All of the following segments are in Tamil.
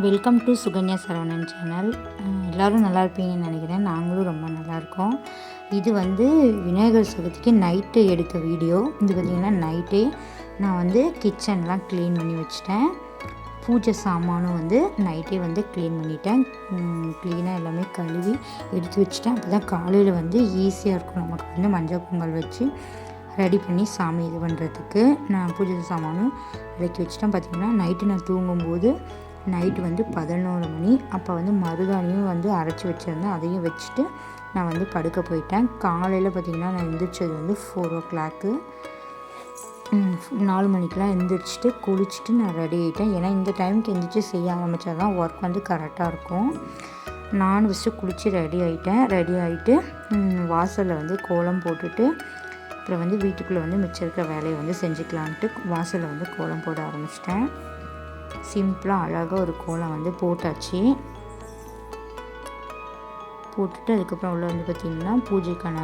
Welcome to Sukanya Saravanan channel எல்லோரும் நல்லா இருப்பீங்கன்னு நினைக்கிறேன். நாங்களும் ரொம்ப நல்லாயிருக்கோம் இது வந்து விநாயகர் சதுர்த்திக்கு நைட்டு எடுத்த வீடியோ இது பார்த்திங்கன்னா நைட்டே நான் வந்து கிச்சன்லாம் க்ளீன் பண்ணி வச்சிட்டேன். பூஜை சாமானும் வந்து நைட்டே வந்து க்ளீன் பண்ணிட்டேன். க்ளீனாக எல்லாமே கழுவி எடுத்து வச்சுட்டேன். அப்போ தான் காலையில் வந்து ஈஸியாக இருக்கும். நமக்கு வந்து மஞ்சள் பொங்கல் வச்சு ரெடி பண்ணி சாமி இது பண்ணுறதுக்கு நான் பூஜை சாமானும் இறக்கி வச்சுட்டேன். பார்த்திங்கன்னா நைட்டு நான் தூங்கும்போது நைட்டு வந்து பதினோரு மணி. அப்போ வந்து மருதாணியும் வந்து அரைச்சி வச்சுருந்தேன். அதையும் வச்சுட்டு நான் வந்து படுக்க போயிட்டேன். காலையில் பார்த்திங்கன்னா நான் எந்திரிச்சது வந்து ஃபோர் ஓ கிளாக்கு நாலு மணிக்கெலாம் எந்திரிச்சிட்டு குளிச்சுட்டு நான் ரெடி ஆகிட்டேன் ஏன்னா இந்த டைமுக்கு எந்திரிச்சு செய்ய ஆரம்பித்தா தான் ஒர்க் வந்து கரெக்டாக இருக்கும். நான் ஃபஸ்ட்டு குளித்து ரெடி ஆகிட்டேன் ரெடி ஆகிட்டு வாசலில் வந்து கோலம் போட்டுட்டு அப்புறம் வந்து வீட்டுக்குள்ளே வந்து மிச்சம் இருக்கிற வேலையை வந்து செஞ்சுக்கலான்ட்டு வாசலில் வந்து கோலம் போட ஆரம்பிச்சிட்டேன். சிம்பிளாக அழகாக ஒரு கோலம் வந்து போட்டாச்சு. போட்டுட்டு அதுக்கப்புறம் உள்ளே வந்து பார்த்திங்கன்னா பூஜைக்கான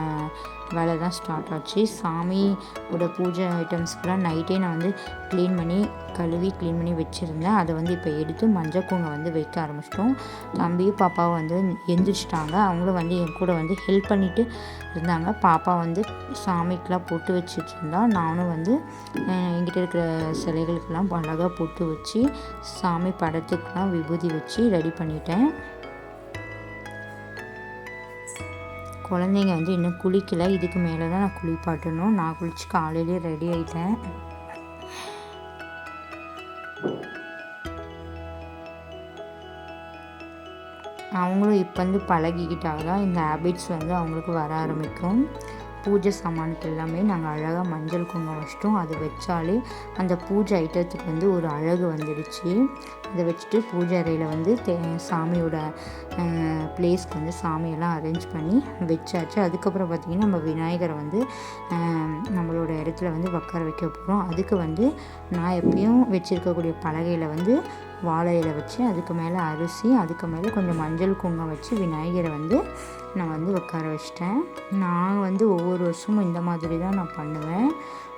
வேலை தான் ஸ்டார்ட் ஆச்சு. சாமியோட பூஜை ஐட்டம்ஸ்க்குலாம் நைட்டே நான் வந்து க்ளீன் பண்ணி கழுவி க்ளீன் பண்ணி வச்சுருந்தேன். அதை வந்து இப்போ எடுத்து மஞ்சள் குங்கை வந்து வைக்க ஆரம்பிச்சிட்டோம். தம்பியும் பாப்பாவும் வந்து எந்திரிச்சிட்டாங்க. அவங்களும் வந்து என் கூட வந்து ஹெல்ப் பண்ணிவிட்டு இருந்தாங்க. பாப்பா வந்து சாமிக்கெலாம் பொட்டு வச்சுட்டு இருந்தா. நானும் வந்து என்கிட்ட இருக்கிற சிலைகளுக்கெல்லாம் அழகாக பொட்டு வச்சு சாமி படத்துக்கெலாம் விபூதி வச்சு ரெடி பண்ணிட்டேன். குழந்தைங்க வந்து இன்னும் குளிக்கலை. இதுக்கு மேலே தான் நான் குளிப்பாட்டணும். நான் குளித்து காலையிலே ரெடி ஆகிட்டேன் அவங்களும் இப்போ வந்து பழகிக்கிட்டால் தான் இந்த ஹேபிட்ஸ் வந்து அவங்களுக்கு வர ஆரம்பிக்கும். பூஜை சாமானுக்கு எல்லாமே நாங்கள் அழகாக மஞ்சள் குங்குமம் வச்சிட்டோம். அது வச்சாலே அந்த பூஜை ஐட்டத்துக்கு வந்து ஒரு அழகு வந்துடுச்சு. அதை வச்சுட்டு பூஜை அறையில் வந்து தே சாமியோட பிளேஸ்க்கு வந்து சாமியெல்லாம் அரேஞ்ச் பண்ணி வச்சாச்சு. அதுக்கப்புறம் பார்த்திங்கன்னா நம்ம விநாயகரை வந்து நம்மளோட இடத்துல வந்து உட்கார வைக்க போகிறோம் அதுக்கு வந்து நான் எப்பயும் வச்சுருக்கக்கூடிய பலகையில் வந்து வாழை இலை வச்சு அதுக்கு மேலே அரிசி அதுக்கு மேலே கொஞ்சம் மஞ்சள் குங்குமம் வச்சு விநாயகரை வந்து நான் வந்து உட்கார வச்சிட்டேன். நான் வந்து ஒவ்வொரு வருஷமும் இந்த மாதிரி தான் நான் பண்ணுவேன்.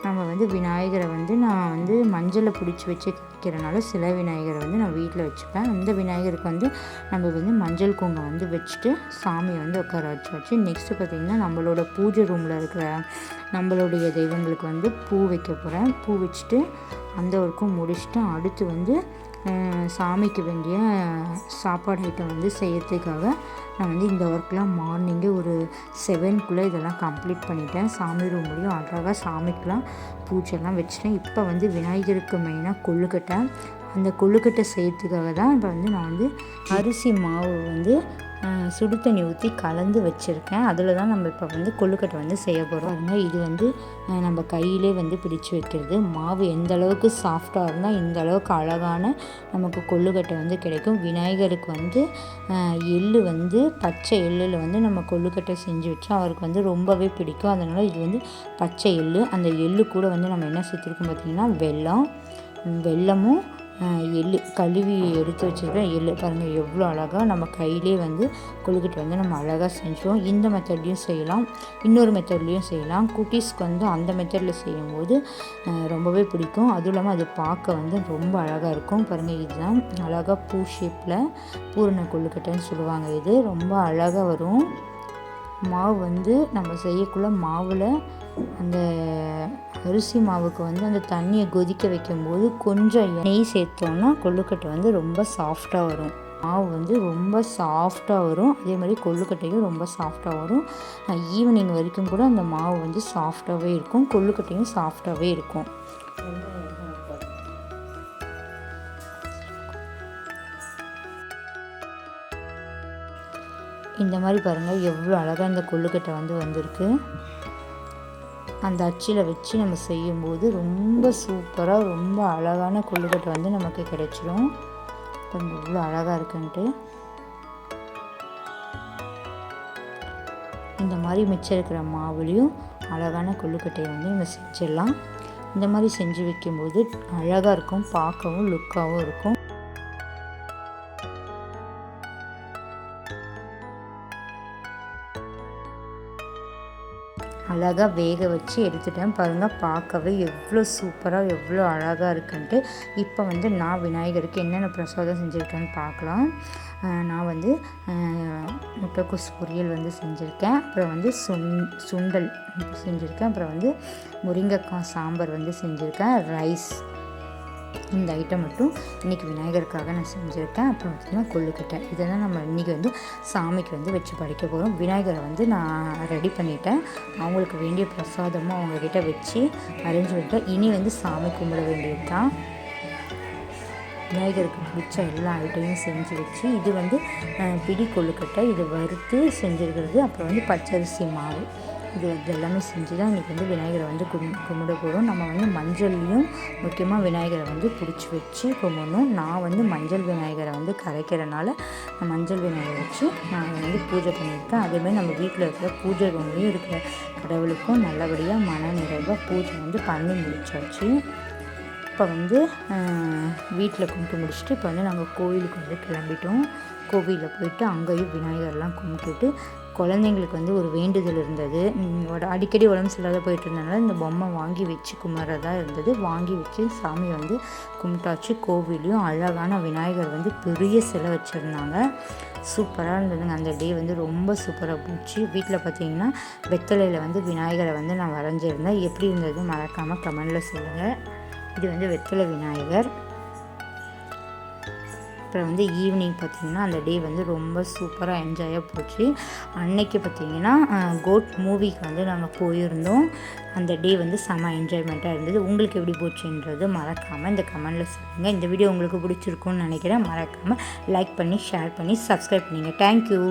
நம்ம வந்து விநாயகரை வந்து நான் வந்து மஞ்சளை பிடிச்சி வச்சுக்கிறனால சில விநாயகரை வந்து நான் வீட்டில் வச்சுப்பேன். அந்த விநாயகருக்கு வந்து நம்ம வந்து மஞ்சள் குங்கம் வந்து வச்சுட்டு சாமியை வந்து உட்கார வச்சு வச்சு நெக்ஸ்ட்டு பார்த்திங்கன்னா நம்மளோட பூஜை ரூமில் இருக்கிற நம்மளுடைய தெய்வங்களுக்கு வந்து பூ வைக்க போகிறேன் பூ வச்சுட்டு அந்த ஒர்க்கும் முடிச்சுட்டு அடுத்து வந்து சாமிக்கு வேண்டிய சாப்பாடு ஐட்டம் வந்து செய்யறதுக்காக நான் வந்து இந்த ஒர்க்லாம் மார்னிங்கே ஒரு செவன்குள்ளே இதெல்லாம் கம்ப்ளீட் பண்ணிட்டேன். சாமி ரூம்லேயும் அழகாக சாமிக்கெலாம் பூச்செல்லாம் வச்சுட்டேன். இப்போ வந்து விநாயகருக்கு மெயினாக கொள்ளுக்கட்டை அந்த கொள்ளுக்கட்டை செய்யறதுக்காக தான் இப்போ வந்து நான் வந்து அரிசி மாவு வந்து சுடு தண்ணி ஊற்றி கலந்து வச்சுருக்கேன். அதில் தான் நம்ம இப்போ வந்து கொழுக்கட்டை வந்து செய்ய போகிறோம் அதனால் இது வந்து நம்ம கையிலே வந்து பிடிச்சி வைக்கிறது. மாவு எந்த அளவுக்கு சாஃப்டாக இருந்தால் இந்த அளவுக்கு அழகான நமக்கு கொழுக்கட்டை வந்து கிடைக்கும். விநாயகருக்கு வந்து எள்ளு வந்து பச்சை எள்ளில் வந்து நம்ம கொழுக்கட்டை செஞ்சு வச்சா அவருக்கு வந்து ரொம்பவே பிடிக்கும். அதனால் இது வந்து பச்சை எள்ளு. அந்த எள்ளு கூட வந்து நம்ம என்ன சேர்த்துருக்கோம் பார்த்திங்கன்னா வெல்லம் வெல்லமும் எள் கழுவி எடுத்து வச்சுருக்கேன் எள் பாருங்கள் எவ்வளோ அழகாக நம்ம கையிலே வந்து கொழுக்கட்டை வந்து நம்ம அழகாக செஞ்சோம். இந்த மெத்தட்லேயும் செய்யலாம். இன்னொரு மெத்தட்லேயும் செய்யலாம். குட்டீஸ்க்கு வந்து அந்த மெத்தடில் செய்யும்போது ரொம்பவே பிடிக்கும். அதுவும் இல்லாமல் அது பார்க்க வந்து ரொம்ப அழகாக இருக்கும். பாருங்கள் இதுதான் அழகாக பூ ஷேப்பில் பூரண கொழுக்கட்டைன்னு சொல்லுவாங்க. இது ரொம்ப அழகாக வரும். மாவு வந்து நம்ம செய்யக்குள்ள மாவில் அந்த அரிசி மாவுக்கு வந்து அந்த தண்ணியை கொதிக்க வைக்கும்போது கொஞ்சம் நெய் சேர்த்தோன்னா கொள்ளுக்கட்டை வந்து ரொம்ப சாஃப்டாக வரும். மாவு வந்து ரொம்ப சாஃப்டாக வரும். அதே மாதிரி கொள்ளுக்கட்டையும் ரொம்ப சாஃப்டாக வரும். ஈவினிங் வரைக்கும் கூட அந்த மாவு வந்து சாஃப்டாகவே இருக்கும். கொள்ளுக்கட்டையும் சாஃப்டாகவே இருக்கும். இந்த மாதிரி பாருங்கள் எவ்வளோ அழகாக இந்த கொள்ளுக்கட்டை வந்து வந்திருக்கு. அந்த அச்சில் வச்சு நம்ம செய்யும்போது ரொம்ப சூப்பராக ரொம்ப அழகான கொள்ளுக்கட்டை வந்து நமக்கு கிடைச்சிரும். கொஞ்சம் இவ்வளோ அழகாக இருக்குன்ட்டு. இந்த மாதிரி மிச்சம் இருக்கிற மாவுலேயும் அழகான கொள்ளுக்கட்டையை வந்து நம்ம செஞ்சிடலாம். இந்த மாதிரி செஞ்சு வைக்கும்போது அழகாக இருக்கும் பார்க்கவும் லுக்காகவும் இருக்கும். அழகாக வேக வச்சு எடுத்துட்டேன். பாருங்கள் பார்க்கவே எவ்வளோ சூப்பராக எவ்வளோ அழகாக இருக்குன்ட்டு. இப்போ வந்து நான் விநாயகருக்கு என்னென்ன பிரசாதம் செஞ்சுருக்கேன்னு பார்க்கலாம். நான் வந்து முட்டைக்கோஸ் பொரியல் வந்து செஞ்சுருக்கேன். அப்புறம் வந்து சுண் சுண்டல் செஞ்சுருக்கேன். அப்புறம் வந்து முருங்கைக்காய் சாம்பார் வந்து செஞ்சுருக்கேன். ரைஸ் இந்த ஐட்டம் மட்டும் இன்றைக்கி விநாயகருக்காக நான் செஞ்சுருக்கேன். அப்புறம் பார்த்திங்கன்னா கொள்ளுக்கட்டை இதெல்லாம் நம்ம இன்றைக்கி வந்து சாமிக்கு வந்து வச்சு படைக்க போகிறோம் விநாயகரை வந்து நான் ரெடி பண்ணிட்டேன். அவங்களுக்கு வேண்டிய பிரசாதமும் அவங்கக்கிட்ட வச்சு அரேஞ்ச் பண்ணிட்டேன் இனி வந்து சாமி கும்பிட வேண்டியது தான் விநாயகருக்கு பிடிச்ச எல்லா ஐட்டமும் செஞ்சு வச்சு இது வந்து பிடி கொழுக்கட்டை இது வறுத்து செஞ்சுருக்கிறது. அப்புறம் வந்து பச்சரிசி மாவு. இது இது எல்லாமே செஞ்சு தான் இன்றைக்கி வந்து விநாயகரை வந்து கும் கும்பிட போகிறோம் நம்ம வந்து மஞ்சள்லேயும் முக்கியமாக விநாயகரை வந்து பிடிச்சி வச்சு கும்பிடணும். நான் வந்து மஞ்சள் விநாயகரை வந்து கரைக்கிறனால மஞ்சள் விநாயகரை வச்சு நான் வந்து பூஜை பண்ணியிருக்கேன். அதேமாதிரி நம்ம வீட்டில் இருக்கிற பூஜை ரூம்லேயும் இருக்கிற கடவுளுக்கும் நல்லபடியாக மன நிறைவாக பூஜை வந்து பண்ணி முடிச்சாச்சு. இப்போ வந்து வீட்டில் கும்பிட்டு முடிச்சுட்டு இப்போ வந்து நாங்கள் கோவிலுக்கு வந்து கிளம்பிட்டோம். கோவிலில் போயிட்டு அங்கேயும் விநாயகர்லாம் கும்பிட்டுட்டு குழந்தைங்களுக்கு வந்து ஒரு வேண்டுதல் இருந்தது. உட- அடிக்கடி உடம்பு சரியில்லாத போயிட்டு இருந்தனால இந்த பொம்மை வாங்கி வச்சு கும்பிட்றதா இருந்தது. வாங்கி வச்சு சாமியை வந்து கும்பிட்டாச்சு. கோவிலையும் அழகான விநாயகர் வந்து பெரிய சிலை வச்சுருந்தாங்க. சூப்பராக இருந்ததுங்க. அந்த டே வந்து ரொம்ப சூப்பராக போச்சு. வீட்டில் பார்த்தீங்கன்னா வெத்தலையில் வந்து விநாயகரை வந்து நான் வரைஞ்சிருந்தேன். எப்படி இருந்தது மறக்காமல் கமெண்டில் சொல்லுங்கள் இது வந்து வெத்தலை விநாயகர். அப்புறம் வந்து ஈவினிங் பார்த்திங்கன்னா அந்த டே வந்து ரொம்ப சூப்பராக என்ஜாயாக போச்சு. அன்னைக்கு பார்த்திங்கன்னா கோட் மூவிக்கு வந்து நாங்கள் போயிருந்தோம். அந்த டே வந்து செம என்ஜாய்மெண்ட்டாக இருந்தது. உங்களுக்கு எப்படி போச்சுன்றது மறக்காமல் இந்த கமெண்டில் சொல்லுங்கள் இந்த வீடியோ உங்களுக்கு பிடிச்சிருக்குன்னு நினைக்கிறேன். மறக்காமல் லைக் பண்ணி ஷேர் பண்ணி சப்ஸ்கிரைப் பண்ணிங்க. தேங்க்யூ